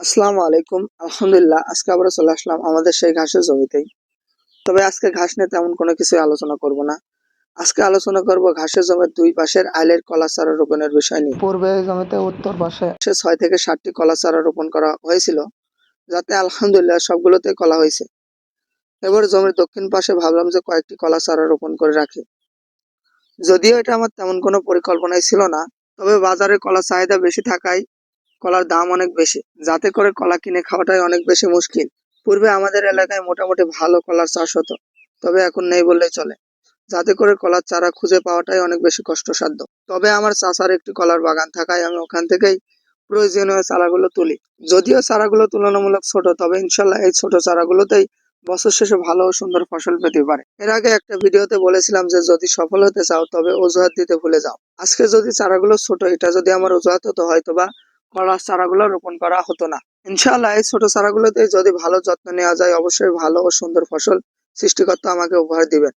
আসসালামু আলাইকুম। আলহামদুলিল্লাহ আজকে আবার চলে আসলাম আমাদের সেই ঘাসের জমিতেই। তবে আজকে ঘাস নিয়ে তেমন কোনো কিছু আলোচনা করব না। আজকে আলোচনা করব ঘাসের জমির দুই পাশের আইলের কলা চারা রোপণের বিষয় নিয়ে। পূর্বে জমিতে উত্তর পাশে ছয় থেকে ষাটটি কলা চারা রোপণ করা হয়েছিল যাতে আলহামদুলিল্লাহ সবগুলোতে কলা হয়েছে। এবার জমির দক্ষিণ পাশে ভাবলাম যে কয়েকটি কলা চারা রোপণ করে রাখি। যদিও এটা আমার তেমন কোনো পরিকল্পনাই ছিল না তবে বাজারে কলা চাহিদা বেশি থাকায় কলার দাম অনেক বেশি। যাতে করে কলা কিনে খাওয়াটাই অনেক বেশি মুশকিল। পূর্বে আমাদের এলাকায় মোটামুটি ভালো কলার চাষ হতো, তবে এখন নেই বললেই চলে। যাতে করে কলার চারা খুঁজে পাওয়াটাই অনেক বেশি কষ্টসাধ্য। তবে আমার চাষার একটি কলার বাগান থাকায় আমি ওখান থেকেই প্রয়োজনীয় চারাগুলো তুলি। যদিও চারাগুলো তুলনামূলক ছোট, তবে ইনশাল্লাহ এই ছোট চারাগুলোতেই বছর শেষে ভালো ও সুন্দর ফসল পেতে পারে। এর আগে একটা ভিডিওতে বলেছিলাম যে, যদি সফল হতে চাও, তবে অজুহাত দিতে ভুলে যাও। আজকে যদি চারাগুলো ছোট, এটা যদি আমার অজুহাত হতো হয়তো বা কলার চারাগুলো রোপণ করা হতো না। ইনশাআল্লাহ এই ছোট চারাগুলোতে যদি ভালো যত্ন নেওয়া যায়, অবশ্যই ভালো ও সুন্দর ফসল সৃষ্টিকর্তা আমাকে উপহার দিবেন।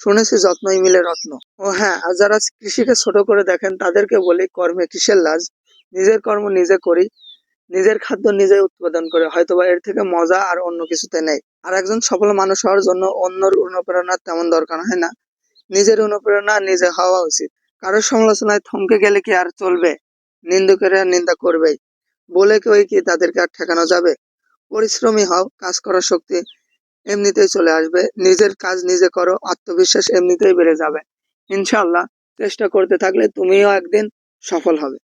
শুনেছি যত্নই মিলে রত্ন। ও হ্যাঁ আর যারা কৃষিকে ছোট করে দেখেন, তাদেরকে বলি কর্মে কিসের লাজ? নিজের কর্ম নিজে করি, নিজের খাদ্য নিজে উৎপাদন করে, হয়তোবা এর থেকে মজা আর অন্য কিছুতে নেই। আর একজন সফল মানুষ হওয়ার জন্য অন্যর অনুপ্রেরণার তেমন দরকার, হয় না? নিজের অনুপ্রেরণা নিজে হওয়া উচিত। কারোর সমালোচনায় থমকে গেলে কি আর চলবে? নিন্দুকেরা নিন্দা করবেই বলে কেউ কি তাদেরকে আর ঠেকানো যাবে? পরিশ্রমী হও, কাজ করার শক্তি এমনিতেই চলে আসবে। নিজের কাজ নিজে করো, আত্মবিশ্বাস এমনিতেই বেড়ে যাবে। ইনশাল্লাহ চেষ্টা করতে থাকলে তুমিও একদিন সফল হবে।